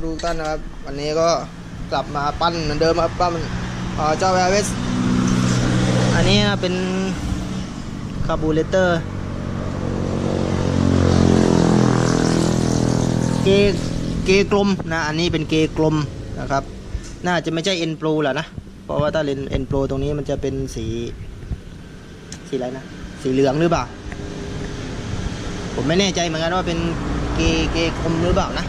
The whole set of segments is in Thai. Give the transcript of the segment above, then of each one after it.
ท่านผู้ดูท่านนะครับ วันนี้ก็กลับมาปั้นเหมือนเดิมครับปั้นเอ่อเจ้าแอร์เวสอันนี้เป็นคาร์บูเรเตอร์เกเกกลมนะอันนี้เป็นเกกลมนะครับ น่าจะไม่ใช่เอ็นโปรแหละนะ เพราะว่าถ้าเลนเอ็นโปรตรงนี้มันจะเป็นสี สีอะไรนะ สีเหลืองหรือเปล่า ผมไม่แน่ใจเหมือนกันว่าเป็นเกเกกลมหรือเปล่านะ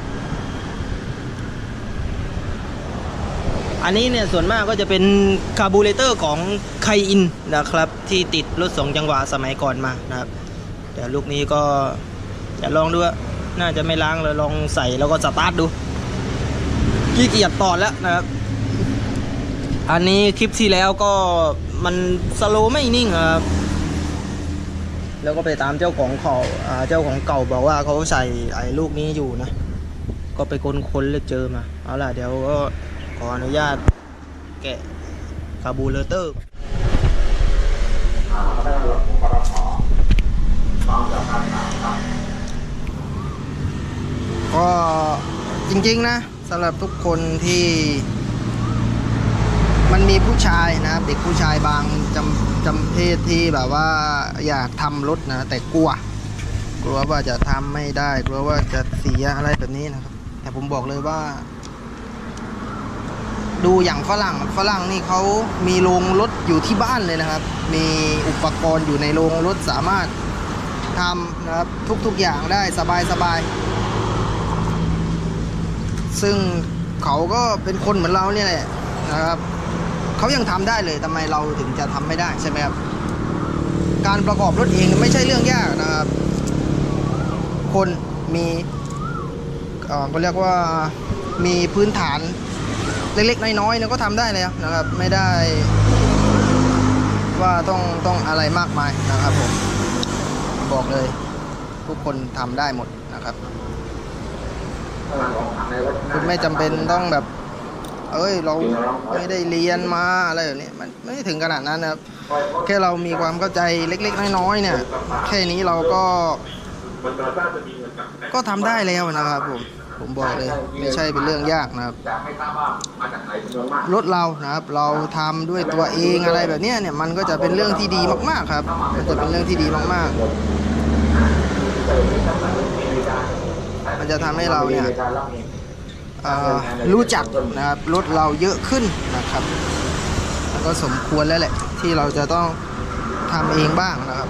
อันนี้เนี่ยส่วนมากก็จะเป็นคาร์บูเรเตอร์ของไคอินนะครับ ที่ติดรถสองจังหวะสมัยก่อนมานะครับเดี๋ยวลูกนี้ก็จะลองดูว่าน่าจะไม่ล้างเลยลองใส่แล้วก็สตาร์ทดูขี้เกียจต่อแล้วนะครับ อันนี้คลิปที่แล้วก็มันสโลไม่นิ่งครับแล้วก็ไปตามเจ้าของเขาอ่าเจ้าของเก่าบอกว่าเขาใส่ไอ้ลูกนี้อยู่นะ ก็ไปค้นค้นแล้วเจอมา เอาล่ะเดี๋ยวก็ ออนุญาตแกะคาบูเรเตอร์ก็จริงๆนะสำหรับทุกคนที่มันมีผู้ชายนะเด็กผู้ชายบางจำจำเพศที่แบบว่าอยากทำรถนะ แต่กลัว กลัวว่าจะทำไม่ได้ กลัวว่าจะเสียอะไรแบบนี้นะครับ แต่ผมบอกเลยว่า ดูอย่างฝรั่งฝรั่งนี่เขามีโรงรถอยู่ที่บ้านเลยนะครับ มีอุปกรณ์อยู่ในโรงรถสามารถทำนะครับทุกๆอย่างได้สบายๆซึ่งเขาก็เป็นคนเหมือนเราเนี่ยแหละนะครับเขายังทำได้เลยทำไมเราถึงจะทำไม่ได้ใช่ไหมครับการประกอบรถเองไม่ใช่เรื่องยากนะครับ คนมีเอ่อก็เรียกว่ามีพื้นฐาน เล็กๆ น้อยๆเนี่ยก็ทำได้เลยนะครับ ไม่ได้ว่าต้องต้องอะไรมากมายนะครับผมบอกเลย ทุกคนทำได้หมดนะครับคุณไม่จำเป็นต้องแบบ เอ้ยเราไม่ได้เรียนมาอะไรแบบนี้มันไม่ถึงขนาดนั้นนะครับ แค่เรามีความเข้าใจเล็ก ๆ น้อยๆเนี่ย แค่นี้เราก็ ก็ทำได้แล้วนะครับผม ผมบอกเลยไม่ใช่เป็นเรื่องยากนะครับ รถเรานะครับ เราทำด้วยตัวเองอะไรแบบนี้เนี่ยมันก็จะเป็นเรื่องที่ดีมากๆครับ มันจะเป็นเรื่องที่ดีมากๆ มันจะทำให้เราเนี่ยรู้จักนะครับรถเราเยอะขึ้นนะครับก็สมควรแล้วแหละ ที่เราจะต้องทำเองบ้างนะครับ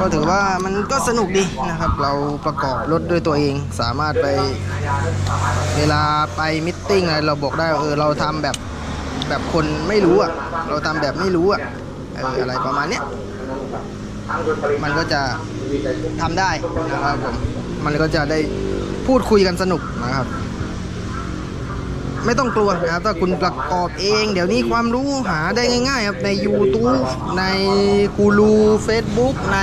ก็ถือว่ามันก็สนุกดีนะครับ เราประกอบรถด้วยตัวเองสามารถไปเวลาไปมิทติ้งอะไรเราบอกได้เออเราทำแบบแบบคนไม่รู้อะเราทำแบบไม่รู้อะเอออะไรประมาณเนี้ยมันก็จะทำได้นะครับผมมันก็จะได้พูดคุยกันสนุกนะครับ ไม่ต้องกลัวนะครับถ้าคุณประกอบเอง เดี๋ยวนี้ความรู้หาได้ง่าย ๆ ครับใน YouTube ใน Hulu Facebook ใน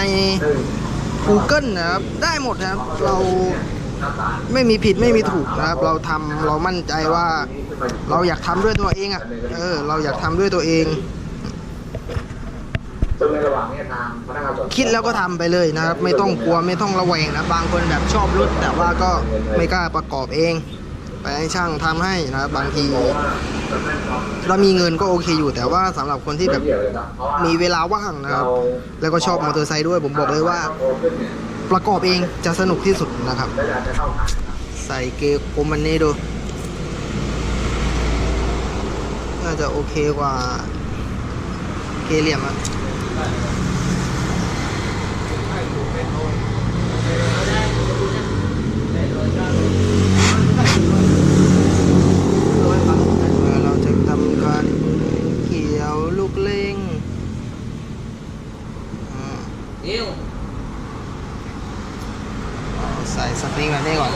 Google นะครับได้หมดนะครับ เราไม่มีผิดไม่มีถูกนะครับ เราทำเรามั่นใจว่า เราอยากทำด้วยตัวเองอะเออเราอยากทำด้วยตัวเองคิดแล้วก็ทำไปเลยนะครับ ไม่ต้องกลัวไม่ต้องระแวงนะ บางคนแบบชอบรถแต่ว่าก็ไม่กล้าประกอบเอง ไปให้ช่างทำให้นะครับบางที เรามีเงินก็โอเคอยู่ แต่ว่าสำหรับคนที่แบบมีเวลาว่างนะครับ แล้วก็ชอบมอเตอร์ไซค์ด้วย ผมบอกเลยว่า ประกอบเองจะสนุกที่สุดนะครับ ใส่เกียร์กมันนี้ดู น่าจะโอเคกว่าเกยร์เหลี่ยมอะเราจะทำการเกี่ยวลูกเล่งอืม yêu เอาใส่สปริงแบบนี้ก่อน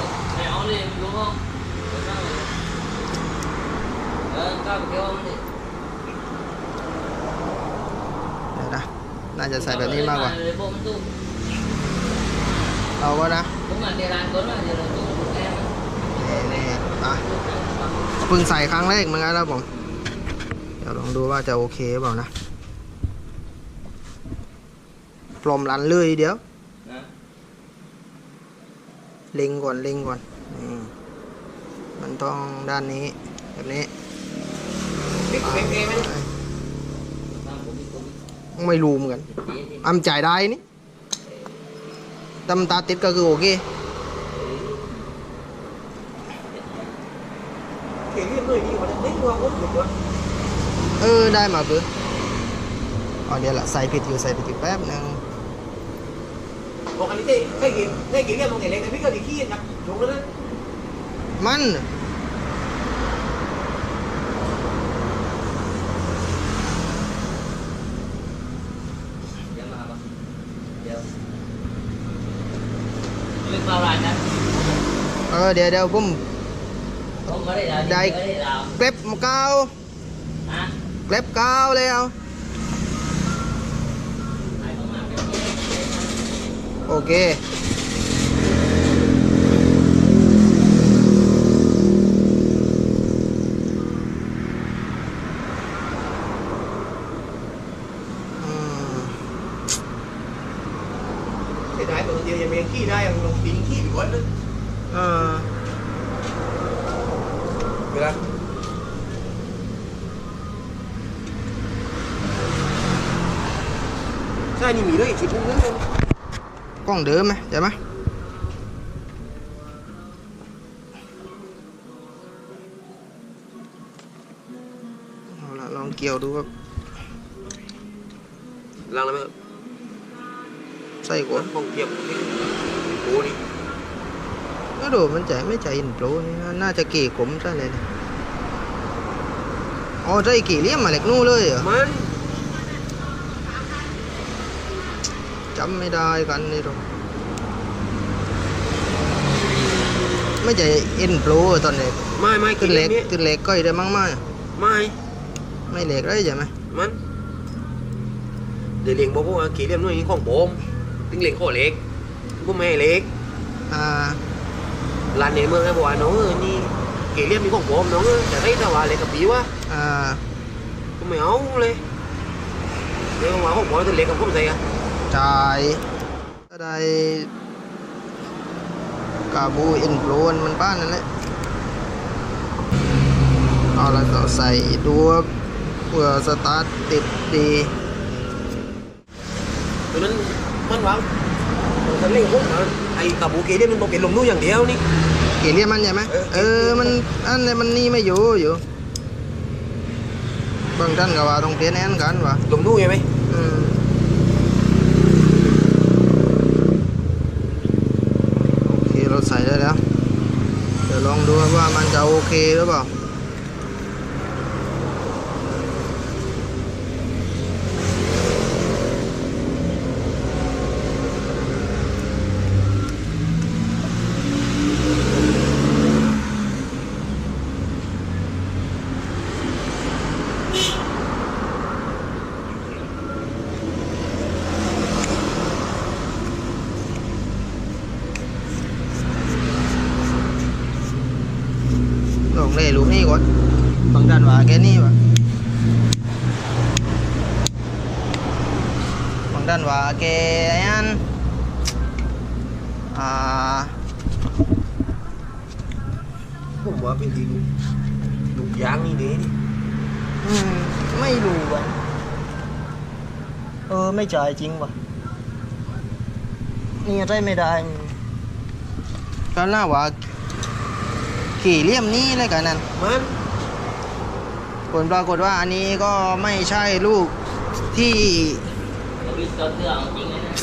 mày áo lên đúng không Để sao vậy? Ờ, tao phải kêu ông đi เดี๋ยวนะน่าจะใส่แบบนี้มากกว่า Để bố tu เราก็นะ cũng là tiền làng cũng là tiền là tu em นี่อะเพิ่งใส่ครั้งแรกเหมือนกันแล้วผมเดี๋ยวลองดูว่าจะโอเคหรือเปล่านะปลอมรันเลยเดี๋ยว Hả? เล็งก่อนเล็งก่อน นี่มันต้องด้านนี้แบบนี้นี่เก่งๆไหมไม่รู้เหมือนกันอำจ่ายได้นี่ตำตาติดก็คือโอเคเก่งเรียบเลยดีกว่าเด็กกว่าผมเด็กกว่าเออได้มาเบอร์อ๋อเดี๋ยวละใส่ผิดอยู่ใส่ผิดอยู่แป๊บนึงบอกอันนี้เต้ให้กินให้กินเรียบตรงไหนเล็กแต่พี่ก็ดีขี้ยักลงแล้วนะ มันเดี๋ยวมาปะเดี๋ยวเรื่องอะไรนะ เออเดี๋ยวเดี๋ยวผม ผมไม่ได้ด่า ได้ ไม่ได้ด่า เกล็บมะกาว ฮะ เกล็บกาวเลยเอา ไอ้ผมมาเป็นเมีย โอเค อืม เสียดายตัว เดียวยังยังขี้ได้ยังลงตีนขี้อยู่วันนึงเออเวลาใช่นี่มีด้วยอีกชุดนึงนั่นเองกล้องเดิมไหมใช่ไหมเอาละลองเกี่ยวดูครับล้างแล้วไหม ใส่ก่อนห้องเทียบโอ้นี่ก็ดูมันจะไม่ใจอินโปรนี่นะน่าจะเกี่ขมซะเลยนะอ๋อใจกี่เลี่ยมมาเล็กนู่นเลยเหรอมันจำไม่ได้กันนี่หรอกไม่ใช่เอ็นโปรตอนเล็กไม่ไม่ขึ้นเล็กนี้ขึ้นเล็กก็ได้มั้งมั้ยไม่ไม่เล็กได้ใช่ไหมมันเดี๋ยวเลี้ยงบอกว่าขี่เรียมนู่นนี่ของผม ถึงเลี้ยงข้อเล็กก็ไม่ให้เล็กอ่าร้านในเมืองไอ้บอกว่าน้องเออนี่ขี่เรียมนี่ของผมน้องเออแต่ได้แต่ว่าเล็กกับปีวะอ่าก็ไม่เอาเลยเดี๋ยวมาของผมตัวเล็กกับผมใส่อะจ่ายก็ได้กาบูเอ็นโปรมันบ้านนั่นแหละเอาละก็ใส่ดูว่าเพื่อสตาร์ทติดดีตัวนั้น มันวางมันเล่นกับผมนะไอ้กับบูขี่เรียมมันต้องเป็นลมนู่นอย่างเดียวนี่ เกลียมันใช่ไหมเออเออ มันอันนี้มันนี่ไม่อยู่อยู่ บางท่านก็ว่าต้องเปลี่ยนแอนกันวะลมนู่นใช่ไหมอืมโอเคเราใส่ได้แล้ว เดี๋ยวลองดูว่ามันจะโอเคหรือเปล่า ลองเล่ลูกนี่ก่อนบางท่านว่าแค่นี้วะ บางท่านว่าแกอันอ่าผมว่าเป็นทีลูกลูกยางนี่นี่อืมไม่รู้ว่ะเออไม่จ่ายจริงว่ะนี่ได้ไม่ได้ก็น่าว่าขี่เลี่ยมนี้เลยกันนั่นมันผลปรากฏว่าอันนี้ก็ไม่ใช่ลูกที่ เราวิจารณ์เรื่องจริงเลยนะ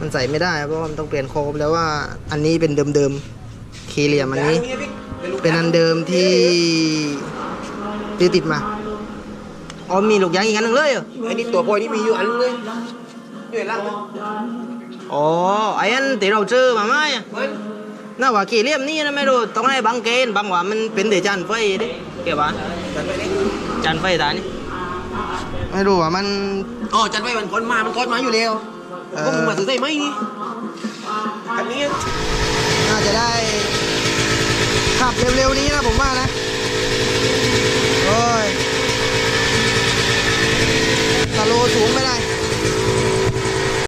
มันใส่ไม่ได้เพราะว่ามันต้องเปลี่ยนโคมแล้วว่าอันนี้เป็นเดิมๆเคเหลียมอันนี้ เป็นอันเดิมที่ที่ติดมาอ๋อมีลูกยางอีกอันหนึ่งเลยเหรอไอ้นี่ตัวพลอยนี่มีอยู่อันนึงเลยด้วยล่างมันอ๋อไอ้อันที่เราเจอมาไหมอะมันน่าว่าเคเหลียมนี่นะไม่รู้ต้องให้บังเกณฑ์บางว่ามันเป็นเดจานไฟดิเกี่ยวปะจันไปเลยจานไฟตานี่ ไม่รู้อ่ามันอ๋อจัดไว้มันก่อนมา มันก่อนมาอยู่แล้วพวกมึงมาซื้อได้ไหมนี่อันนี้น่าจะได้ขับเร็วๆนี้นะผมว่านะโอ้ยตะโลสูงไม่ได้